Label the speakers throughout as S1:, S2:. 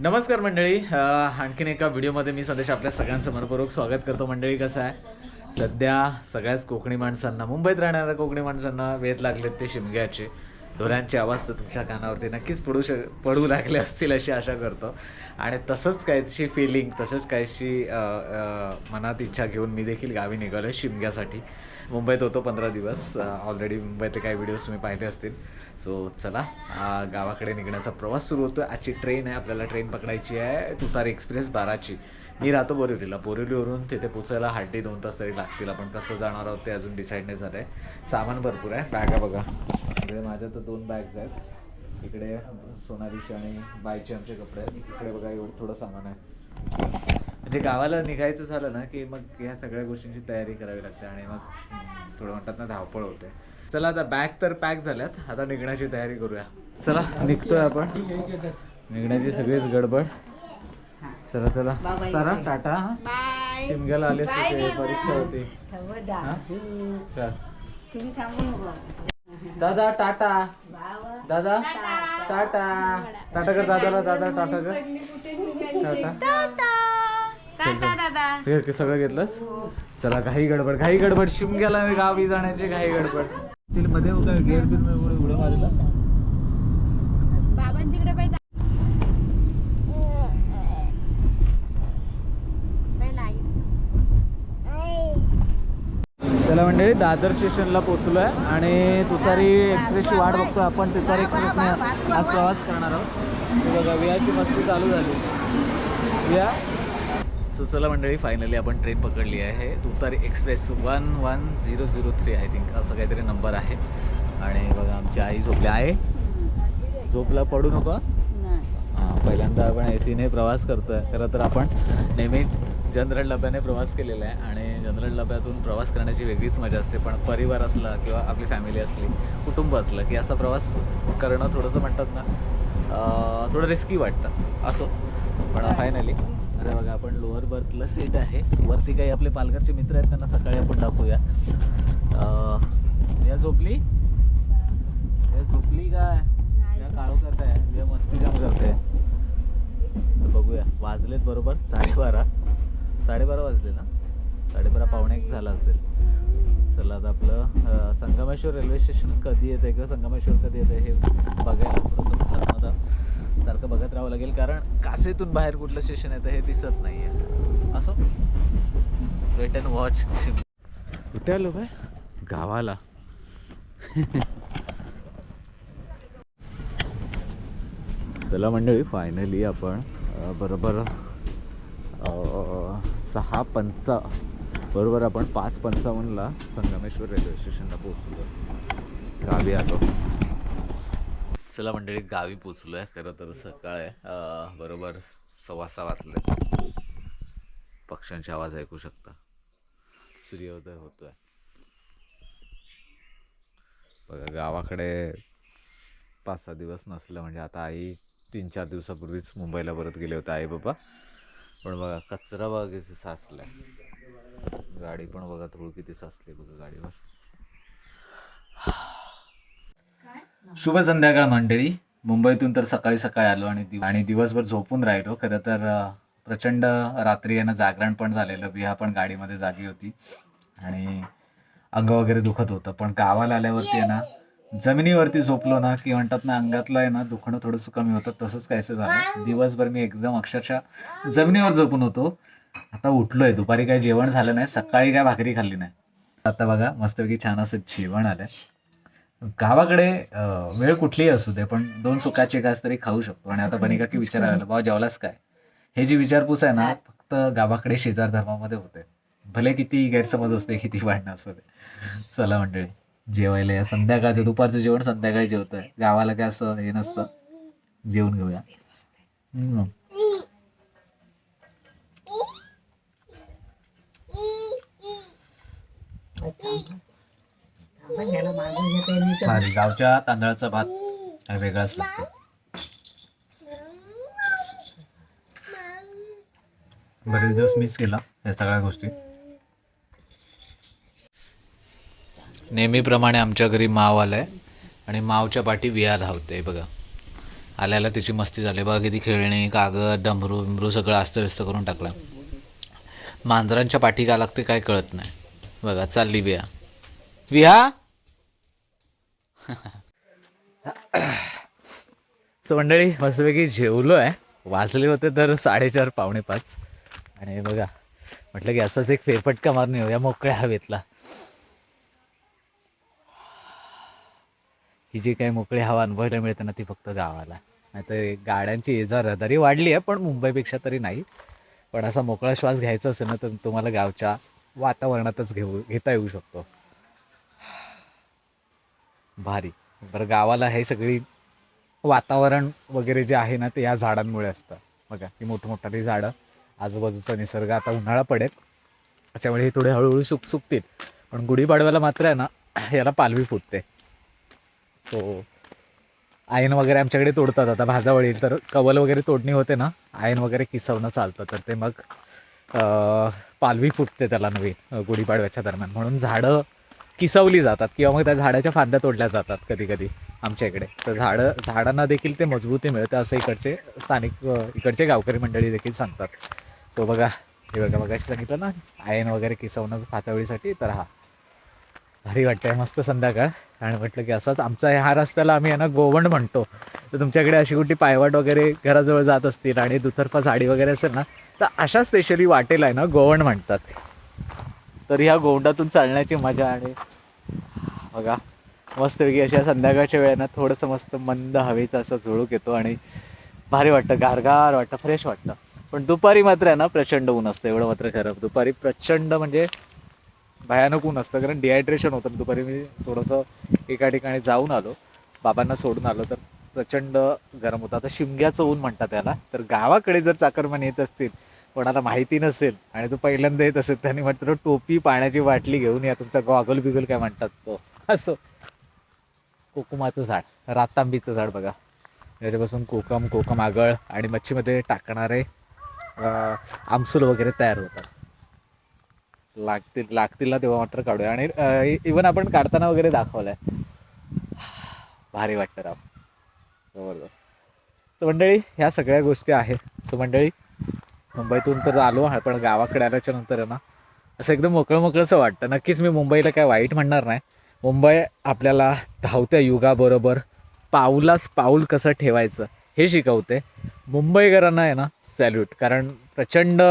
S1: नमस्कार मंडळी. आणखीन एका व्हिडिओमध्ये मी संदेश आपल्या सगळ्यांचं मनपूर्वक स्वागत करतो. मंडळी कसं आहे? सध्या सगळ्याच कोकणी माणसांना मुंबईत राहणाऱ्या कोकणी माणसांना वेध लागलेत ते शिमग्याचे. ढोरांचे आवाज तर तुमच्या कानावरती नक्कीच पडू शक पडू लागले असतील अशी आशा करतो. आणि तसंच काहीशी फिलिंग तसंच काहीशी मनात इच्छा घेऊन मी देखील गावी निघालो आहे शिमग्यासाठी. मुंबईत होतो पंधरा दिवस. ऑलरेडी मुंबईतले काही व्हिडिओज तुम्ही पाहिले असतील. सो चला गावाकडे निघण्याचा प्रवास सुरू होतो आजची ट्रेन आहे आपल्याला ट्रेन पकडायची आहे. तुतारी एक्सप्रेस बाराची. मी राहतो बोरिवलीला. बोरिवलीवरून तिथे पोचायला हार्डली दोन तास तरी लागतील. आपण कसं जाणार आहोत ते अजून डिसाईड नाही झालं आहे सामान भरपूर आहे. बॅगा बघा. इकडे माझ्या तर दोन बॅग्स आहेत. इकडे सोनालीचे आणि बायचे आमचे कपडे आहेत. इकडे बघा एवढं थोडं सामान आहे. म्हणजे गावाला निघायचं झालं ना की मग या सगळ्या गोष्टींची तयारी करावी लागते आणि मग थोडं म्हणतात ना धावपळ होते. चला आता बॅग तर पॅक झाल्यात आता निघण्याची तयारी करूया. चला निघतोय आपण. निघण्याची सगळीच गडबड. चला चला. चला टाटा शिमग्याला आले परीक्षा होती. दादा. टाटा. दादा टाटा. टाटा. कर दादाला दादा टाटा. कर टाटा. चल, चल. सगळं सगळं घेतलंस? चला घाई गडबड घाई गडबड. शिमग्याला गावी जाण्याची घाई गडबड. तिला मध्ये उगा गेअर बिर उडे मारला.
S2: बाबांच्याकडे पाहिजे
S1: चला मंडळी दादर स्टेशनला पोहोचलो आहे आणि तुतारी एक्सप्रेसची वाट बघतो आपण. तुतारी एक्सप्रेसने आज प्रवास करणार आहोत. हे बघा वियाची मस्ती चालू झाली. विया सो चला मंडळी फायनली आपण ट्रेन पकडली आहे. Tutari express one one zero zero three I think असं काहीतरी नंबर आहे. आणि बघा आमची आई झोपली. आहे? झोपला? पडू नको? हां पहिल्यांदा आपण ए सीने प्रवास करतोय. खरं तर आपण नेहमीच जनरल डब्याने प्रवास केलेला आहे. आणि जनरल डब्यातून प्रवास करण्याची वेगळीच मजा असते. पण परिवार असला किंवा आपली फॅमिली असली कुटुंब असलं की असा प्रवास करणं थोडंसं म्हणतात ना थोडं रिस्की वाटतं. असो. पण फायनली अरे बघा आपण लोअर बर्थला सीट आहे. वरती काही आपले पालघरचे मित्र आहेत त्यांना सकाळी आपण टाकूया अं, या झोपली? या झोपली काय? या काळो करताय? या मस्ती जाम करताय? बघूया. वाजलेत बरोबर साडेबारा. साडेबारा वाजले ना? साडेबारा पावणे एक झाला असेल. चला आता आपलं संगमेश्वर रेल्वे स्टेशन कधी येते किंवा संगमेश्वर कधी येते हे बघायला थोडंसं सारखं बघत राहावं लागेल कारण कासेतून बाहेर कुठलं स्टेशन येतं हे दिसत नाही आहे असो. वेट अँड वॉच कुठे आलो काय गावाला. चला मंडळी फायनली आपण बरोबर सहा पंचा बरोबर आपण पाच पंचावन्नला संगमेश्वर रेल्वे स्टेशनला पोहोचलो. गावी आलो. चला मंडळी गावी पोचलो आहे खरं तर सकाळ आहे. बरोबर सव्वा सहा वाजले पक्ष्यांचे आवाज ऐकू शकता. सूर्योदय होतोय. बघा गावाकडे पाच सहा दिवस नसलं म्हणजे आता आई तीन चार दिवसापूर्वीच मुंबईला परत गेले होते. आई बाबा पण बघा कचरा बागेचं साचला साचलाय गाडी पण बघा धूळ किती साचली बघा गाडीवर. शुभ संध्याकाळ मंडळी. मुंबईतून तर सकाळी सकाळी आलो आणि दिव- आणि दिवसभर झोपून राहिलो. खरं तर प्रचंड रात्री यानं जागरण पण झालेलं. बिहा पण गाडीमध्ये जागी होती. आणि अंग वगैरे दुखत होतं. पण गावाला आल्यावरती आहे ना जमिनीवरती झोपलो ना की म्हणतात ना अंगातलं आहे ना दुखणं थोडंसं कमी होतं. तसंच कायसं झालं. दिवसभर मी एकदम अक्षरशः जमिनीवर झोपून होतो. आता उठलोय. दुपारी काय जेवण झालं नाही. सकाळी काय भाकरी खाल्ली नाही. आता बघा मस्तपैकी छान असं जेवण आलंय. गावाकडे वेळ कुठलीही असू दे पण दोन सुखाचे घास तरी खाऊ शकतो. आणि आता बनिका की विचारायला लागलं, बाबा जेवलास काय? हे जी विचारपूस आहे ना फक्त गावाकडे शेजार धर्मामध्ये होते. भले किती गैरसमज असते किती भांडणं असू दे. चला मंडळी जेवायला या. संध्याकाळचं दुपारचं जेवण संध्याकाळी जेवतोय. गावाला काय असं हे नसतं. जेवून घेऊया. हम्म. भारी गावच्या तांदळाचा भात हा वेगळाच लागतो. बरेच दिवस मिस केला या सगळ्या गोष्टी. नेहमीप्रमाणे आमच्या घरी माव आलाय आणि मावच्या पाठी विया धावते बघा. आल्याला तिची मस्ती झाली. बघा किती खेळणी कागद डमरू बिमरू सगळं अस्तव्यस्त करून टाकलं मांजरांच्या पाठी का लागते काय कळत नाही. बघा चालली विया. विहा! सो मंडळी मस्तपैकी जेवलो आहे. वाजले होते तर साडेचार पावणे पाच. आणि बघा म्हटलं की असाच एक फेरफटका मारून येऊया मोकळ्या हवेतला. ही जी काही मोकळी हवा अनुभवायला मिळते ना ती फक्त गावाला. नाहीतर गाड्यांची ये जा रहदारी वाढली आहे पण मुंबईपेक्षा तरी नाही. पण असा मोकळा श्वास घ्यायचा असेल ना तर तुम्हाला गावच्या वातावरणातच घेऊ घेता येऊ शकतो. भारी. बरं गावाला हे सगळी वातावरण वगैरे जे आहे ना ते या झाडांमुळे असतं. बघा ही मोठमोठाली झाडं आजूबाजूचा निसर्ग आता उन्हाळा पडेल. त्याच्यामुळे हे थोडे हळूहळू सुक सुकतील. पण गुढीपाडव्याला मात्र आहे ना याला पालवी फुटते. तो आयन वगैरे आमच्याकडे तोडतात. आता भाजावळी तर कवल वगैरे तोडणी होते ना आयन वगैरे किसवणं चालतं. तर ते मग पालवी फुटते त्याला नवीन गुढीपाडव्याच्या दरम्यान. म्हणून झाडं किसवली जातात किंवा मग त्या झाडाच्या फांद्या तोडल्या जातात कधी कधी आमच्या इकडे. तर झाडं झाडांना देखील ते मजबूती मिळतं असं इकडचे स्थानिक इकडचे गावकरी मंडळी देखील सांगतात. सो बघा हे बघा बघाशी सांगितलं ना आयन वगैरे किसवणं फातावळीसाठी तर हा. भारी वाटतंय मस्त संध्याकाळ. आणि म्हटलं की असंच आमचा ह्या रस्त्याला आम्ही आहे ना गोवंड म्हणतो. तर तुमच्याकडे अशी कुठली पायवाट वगैरे घराजवळ जात असतील आणि दुतर्फा झाडी वगैरे असेल ना तर अशा स्पेशली वाटेला आहे ना गोवंड म्हणतात. तर ह्या गोंडातून चालण्याची मजा आणि बघा मस्तपैकी अशा संध्याकाळच्या वेळेला थोडंसं मस्त मंद हवेचा असं झुळूक येतो आणि भारी वाटतं गारगार वाटतं फ्रेश वाटतं. पण दुपारी मात्र आहे ना प्रचंड ऊन असतं एवढं मात्र खरं. दुपारी प्रचंड म्हणजे भयानक ऊन असतं कारण डिहायड्रेशन होतं. दुपारी मी थोडंसं एका ठिकाणी जाऊन आलो बाबांना सोडून आलो तर प्रचंड गरम होतं. आता शिमग्याचं ऊन म्हणतात त्याला. तर गावाकडे जर चाकरमानी येत असतील कोणाला माहिती नसेल आणि तो पहिल्यांदा येत असेल त्यांनी म्हटलं टोपी पाण्याची बाटली घेऊन या तुमचा गॉगल बिगल काय म्हणतात तो. असं. कोकुमाचं झाड. रातांबीचं झाड बघा. त्याच्यापासून कोकम कोकम आगळ आणि मच्छीमध्ये टाकणारे आमसूल वगैरे तयार होतात. लागतील लागतील ना तेव्हा मात्र काढूया. आणि इवन आपण काढताना वगैरे दाखवलंय. भारी वाटतं राव. जबरदस्त. तर मंडळी ह्या सगळ्या गोष्टी आहेत. सो मंडळी मुंबईतून तर आलो पण गावाकडे आल्याच्यानंतर आहे ना असं एकदम मोकळं मोकळंसं वाटतं. नक्कीच मी मुंबईला काय वाईट म्हणणार नाही. मुंबई आपल्याला धावत्या युगाबरोबर पाऊलास पाऊल कसं ठेवायचं हे शिकवते. मुंबईकरांना आहे ना सॅल्यूट कारण प्रचंड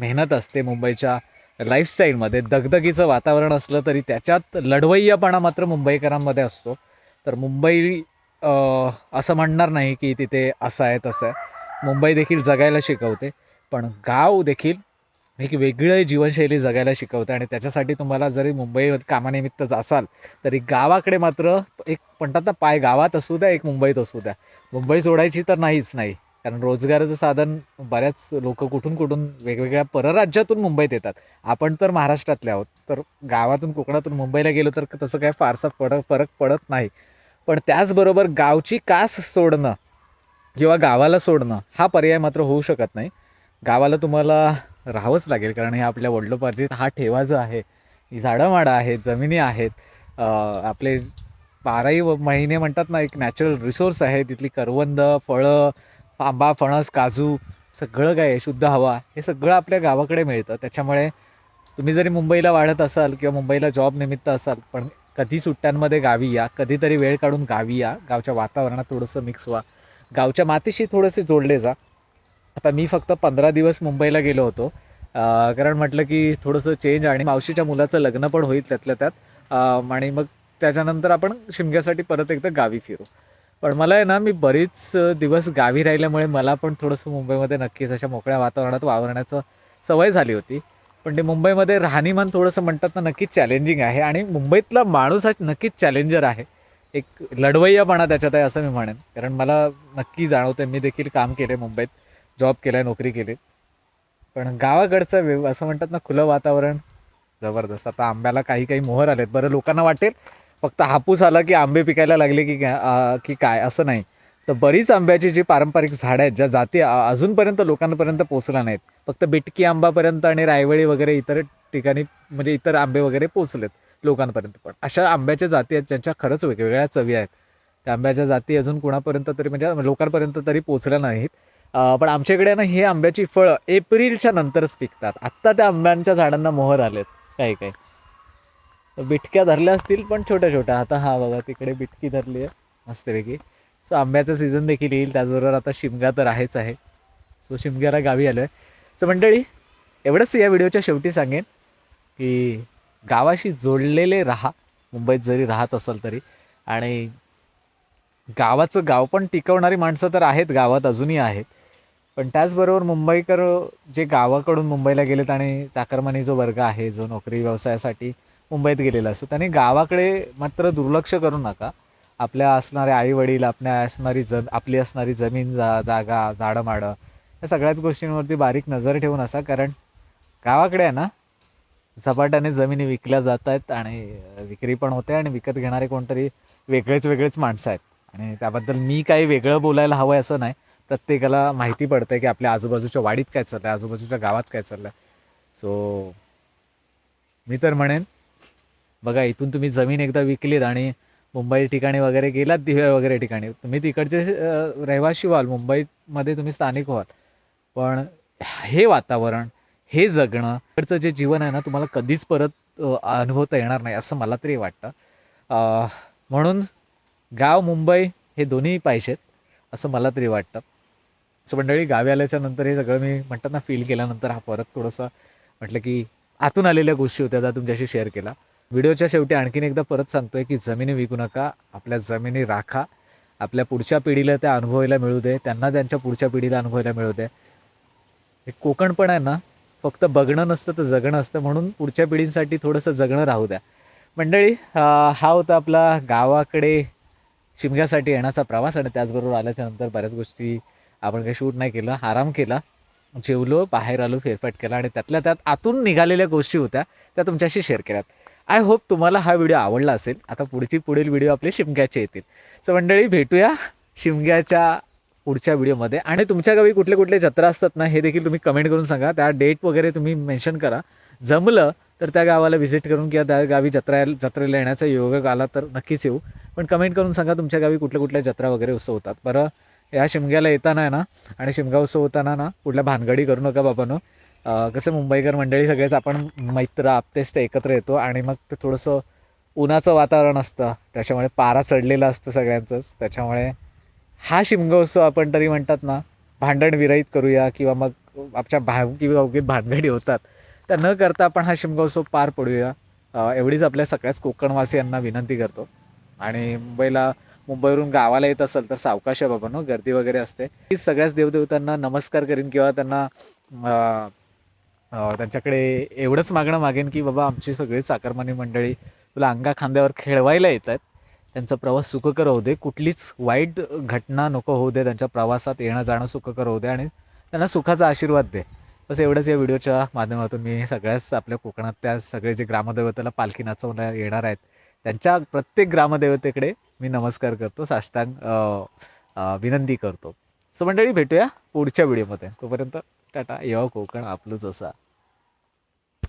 S1: मेहनत असते मुंबईच्या लाईफस्टाईलमध्ये दगदगीचं वातावरण असलं तरी त्याच्यात लढवय्यापणा मात्र मुंबईकरांमध्ये असतो. तर मुंबई असं म्हणणार नाही की तिथे असं आहे तसं आहे. मुंबई देखील जगायला शिकवते. पण गाव देखील एक वेगळी जीवनशैली जगायला शिकवते आणि त्याच्यासाठी तुम्हाला जरी मुंबई कामानिमित्त असाल तरी गावाकडे मात्र एक म्हणतात ना पाय गावात असू द्या एक मुंबईत असू द्या. मुंबई सोडायची तर नाहीच नाही. कारण रोजगाराचं साधन बऱ्याच लोक कुठून कुठून वेगवेगळ्या परराज्यातून मुंबईत येतात. आपण तर महाराष्ट्रातले आहोत तर गावातून कोकणातून मुंबईला गेलो तर तसं काय फारसा फरक फरक पडत नाही. पण त्याचबरोबर गावची कास सोडणं किंवा गावाला सोडणं हा पर्याय मात्र होऊ शकत नाही. गावाला तुम्हाला राहावंच लागेल कारण हे आपल्या वडिलोपार्जित हा ठेवा जो आहे ही झाडंमाडं आहेत जमिनी आहेत आपले बाराही व- महिने म्हणतात ना एक नॅचरल रिसोर्स आहे तिथली करवंद फळं आंबा फणस काजू सगळं काय आहे शुद्ध हवा हे सगळं आपल्या गावाकडे मिळतं. त्याच्यामुळे तुम्ही जरी मुंबईला वाढत असाल किंवा मुंबईला जॉब निमित्त असाल पण कधी सुट्ट्यांमध्ये गावी या कधीतरी वेळ काढून गावी या गावच्या वातावरणात थोडंसं मिक्स व्हा. गावच्या मातीशी थोडंसे जोडले जा आता मी फक्त पंधरा दिवस मुंबईला गेलो होतो. कारण म्हटलं की थोडंसं चेंज आणि मावशीच्या मुलाचं लग्न पण होईल त्यातल्या त्यात. आणि मग त्याच्यानंतर आपण शिमग्यासाठी परत एकदा गावी फिरू. पण मला आहे ना मी बरीच दिवस गावी राहिल्यामुळे मला पण थोडंसं मुंबईमध्ये नक्कीच अशा मोकळ्या वातावरणात वावरण्याचं सवय झाली होती. पण ते मुंबईमध्ये राहणीमान थोडंसं म्हणतात ना नक्कीच चॅलेंजिंग आहे. आणि मुंबईतला माणूस हा नक्कीच चॅलेंजर आहे. एक लढवय्यापणा त्याच्यात आहे असं मी म्हणेन. कारण मला नक्की जाणवतं मी देखील काम केले मुंबईत. जॉब केला आहे नोकरी केली. पण गावाकडचं व्यव असं म्हणतात ना खुलं वातावरण जबरदस्त. आता आंब्याला काही काही मोहर आलेत. बरं लोकांना वाटेल फक्त हापूस आला की आंबे पिकायला लागले की की काय असं नाही. तर बरीच आंब्याची जी पारंपरिक झाडं आहेत ज्या जाती अजूनपर्यंत लोकांपर्यंत पोचल्या नाहीत. फक्त बिटकी आंबापर्यंत आणि रायवळी वगैरे इतर ठिकाणी म्हणजे इतर आंबे वगैरे पोचलेत लोकांपर्यंत पण. अशा आंब्याच्या जाती आहेत ज्यांच्या खरंच वेगवेगळ्या चवी आहेत. त्या आंब्याच्या जाती अजून कुणापर्यंत तरी म्हणजे लोकांपर्यंत तरी पोचल्या नाहीत. पण आमच्याकडे ना हे आंब्याची फळं एप्रिलच्या नंतरच पिकतात. आत्ता त्या आंब्यांच्या झाडांना मोहर आलेत काही काही. बिटक्या धरल्या असतील पण छोट्या छोट्या. आता हा बघा तिकडे बिटकी धरली आहे मस्तपैकी. सो आंब्याचं सीझन देखील येईल त्याचबरोबर आता शिमगा तर आहेच आहे. सो शिमग्याला गावी आलो आहे सो मंडळी एवढंच या व्हिडिओच्या शेवटी सांगेन की गावाशी जोडलेले राहा. मुंबईत जरी राहत असाल तरी. आणि गावाचं गाव पण टिकवणारी माणसं तर आहेत गावात अजूनही आहेत. पण त्याचबरोबर मुंबईकर जे गावाकडून मुंबईला गेलेत आणि चाकरमानी जो वर्ग आहे जो नोकरी व्यवसायासाठी मुंबईत गेलेला असतो त्याने गावाकडे मात्र दुर्लक्ष करू नका. आपल्या असणारे आईवडील आपल्या असणारी जम आपली असणारी जमीन जा जागा झाडं माडं या सगळ्याच गोष्टींवरती बारीक नजर ठेवून असा कारण गावाकडे आहे ना झपाट्याने जमिनी विकल्या जात आहेत आणि विक्री पण होते आणि विकत घेणारे कोणतरी वेगळेच वेगळेच माणसं आहेत. आणि त्याबद्दल मी काही वेगळं बोलायला हवं आहे असं नाही. प्रत्येकाला माहिती पडतं की आपल्या आजूबाजूच्या वाडीत काय चाललं आहे आजूबाजूच्या गावात काय चाललं आहे सो मी तर म्हणेन बघा इथून तुम्ही जमीन एकदा विकलीत आणि मुंबई ठिकाणी वगैरे गेलात दिव्या वगैरे ठिकाणी. तुम्ही तिकडचे रहिवाशी व्हाल मुंबईमध्ये तुम्ही स्थानिक व्हाल. पण हे वातावरण हे जगणं इकडचं जे जीवन आहे ना तुम्हाला कधीच परत अनुभवता येणार नाही असं मला तरी वाटतं. म्हणून गाव मुंबई हे दोन्ही पाहिजेत असं मला तरी वाटतं. सो मंडळी गावी आल्याच्यानंतर हे सगळं मी म्हणतात ना फील केल्यानंतर हा परत थोडंसं म्हटलं की आतून आलेल्या गोष्टी होत्या त्या तुमच्याशी शेअर केला. व्हिडिओच्या शेवटी आणखीन एकदा परत सांगतोय की जमिनी विकू नका आपल्या जमिनी राखा. आपल्या पुढच्या पिढीला त्या अनुभवायला मिळू दे त्यांना त्यांच्या पुढच्या पिढीला अनुभवायला मिळू दे. हे कोकण पण आहे ना फक्त बघणं नसतं तर जगणं असतं म्हणून पुढच्या पिढींसाठी थोडंसं जगणं राहू द्या. मंडळी हा होता आपला गावाकडे शिमग्यासाठी येण्याचा प्रवास आणि त्याचबरोबर आल्याच्यानंतर बऱ्याच गोष्टी आपण काही शूट नाही केलं आराम केला जेवलो बाहेर आलो फेरफाट केला आणि त्यातल्या त्यात आतून निघालेल्या गोष्टी होत्या त्या तुमच्याशी शेअर केल्यात. आय होप तुम्हाला हा व्हिडिओ आवडला असेल. आता पुढची पुढील व्हिडिओ आपले शिमग्याचे येतील. सो मंडळी भेटूया शिमग्याच्या पुढच्या व्हिडिओमध्ये आणि तुमच्या गावी कुठले कुठले जत्रा असतात ना हे देखील तुम्ही कमेंट करून सांगा. त्या डेट वगैरे तुम्ही मेन्शन करा. जमलं तर त्या गावाला व्हिजिट करून किंवा त्या गावी जत्रा जत्रेला येण्याचा योग आला तर नक्कीच येऊ. पण कमेंट करून सांगा तुमच्या गावी कुठल्या कुठल्या जत्रा वगैरे उत्सव होतात. बरं या शिमग्याला येताना आहे ना आणि शिमगा उत्सव होताना ना कुठल्या भानगडी करू नका बाबानो. कसं मुंबईकर मंडळी सगळेच आपण मैत्र आपतेष्ट एकत्र येतो आणि मग ते थोडंसं उन्हाचं वातावरण असतं. त्याच्यामुळे पारा चढलेला असतो सगळ्यांचंच. त्याच्यामुळे हा शिमगा उत्सव आपण तरी म्हणतात ना भांडण विरहित करूया किंवा मग आमच्या भावकी भावकीत भानगडी होतात. त्या न करता आपण हा शिमगा उत्सव पार पडूया. एवढीच आपल्या सगळ्याच कोकणवासियांना विनंती करतो. आणि मुंबईला मुंबईवरून गावाला येत असेल तर सावकाश आहे बाबा गर्दी वगैरे असते. ही सगळ्याच देवदेवतांना नमस्कार करीन किंवा त्यांना त्यांच्याकडे एवढंच मागणं मागेन की बाबा आमची सगळी चाकरमानी मंडळी तुला अंगा खांद्यावर खेळवायला येत आहेत त्यांचा प्रवास सुखकर होऊ दे. कुठलीच वाईट घटना नको होऊ दे. त्यांच्या प्रवासात येणं जाणं सुखकर होऊ दे आणि त्यांना सुखाचा आशीर्वाद दे. बस एवढंच या व्हिडिओच्या माध्यमातून मी सगळ्याच आपल्या कोकणातल्या सगळे जे ग्रामदेवतेला पालखी नाचवण्या येणार आहेत त्यांच्या प्रत्येक ग्रामदेवतेकडे मी नमस्कार करतो साष्टांग विनंती करतो. सो मंडळी भेटूया पुढच्या व्हिडिओमध्ये. तोपर्यंत टाटा येवा कोकण आपलंच असा.